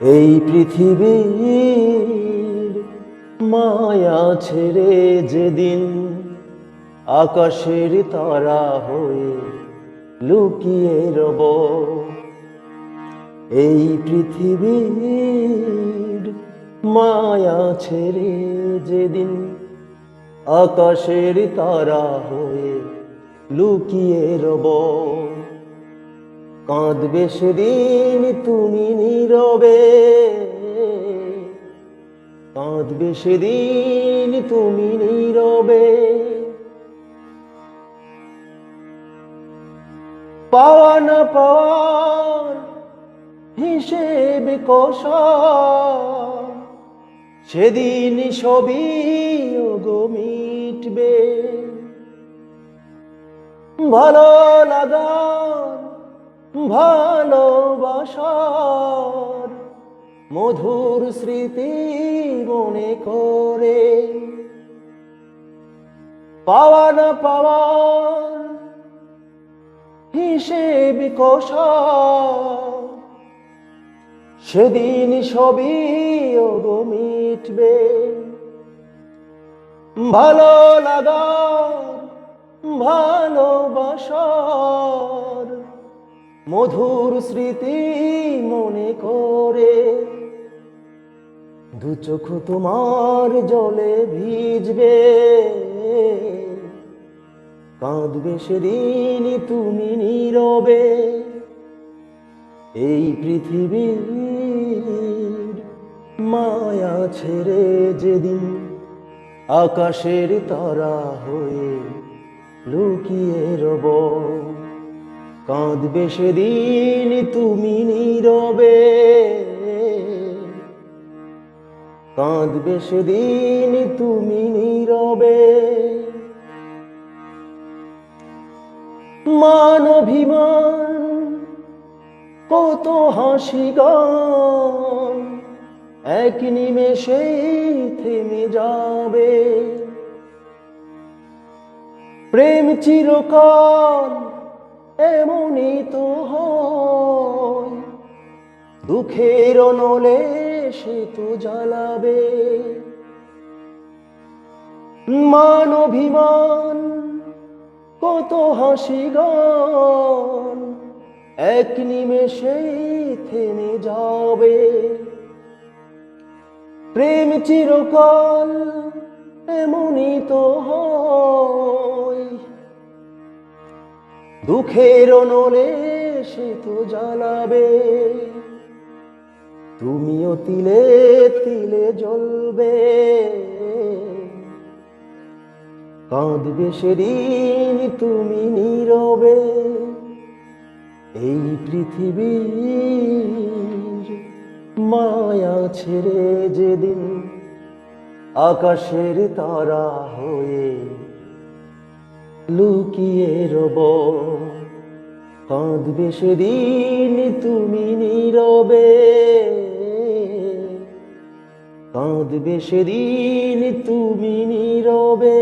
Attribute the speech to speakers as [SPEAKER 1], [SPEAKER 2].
[SPEAKER 1] এই পৃথিবীর মায়া ছেড়ে যেদিন আকাশের তারা হয়ে লুকিয়ে রব, এই পৃথিবীর মায়া ছেড়ে যেদিন আকাশের তারা হয়ে লুকিয়ে রব। কাঁদবে সেদিন তুমি নীরবে। কাঁদবে সেদিন তুমি নীরবে। পাওয়া না পাওয়ার হিসেব কষা সেদিন সবই মিটবে। ভালো লাগার ভালোবাসার মধুর স্মৃতি মনে করে। পাওয়া না পাওয়ার হিসেব কষা সেদিন সবই ওগো মিটবে। ভালো লাগার ভালোবাসার মধুর স্মৃতি মনে করে। দু চোখ তোমার জলে ভিজবে। কাঁদবে সেদিন তুমি নীরবে। এই পৃথিবীর মায়া ছেড়ে যেদিন আকাশের তারা হয়ে লুকিয়ে রব। কাঁদবে সেদিন তুমি নীরবে। কাঁদবে সেদিন তুমি নীরবে। মান অভিমান কত হাসি গান এক নিমেষেই থেমে যাবে। প্রেম চিরকাল এমনই তো দুঃখের নলে সে তো জ্বালাবে। মান অভিমান কত হাসি গান, এক নিমেষেই থেমে যাবে। প্রেম চিরকাল এমনই তো হয়। দুঃখের নলে সে তো জ্বালাবে। তুমিও তিলে তিলে জ্বলবে। কাঁদবে সেদিন তুমি নীরবে। এই পৃথিবীর মায়া ছেড়ে যেদিন আকাশের তারা হয়ে লুকিয়ে রব। কাঁদবে সেদিন তুমি নীরবে। কাঁদবে সেদিন তুমি নীরবে।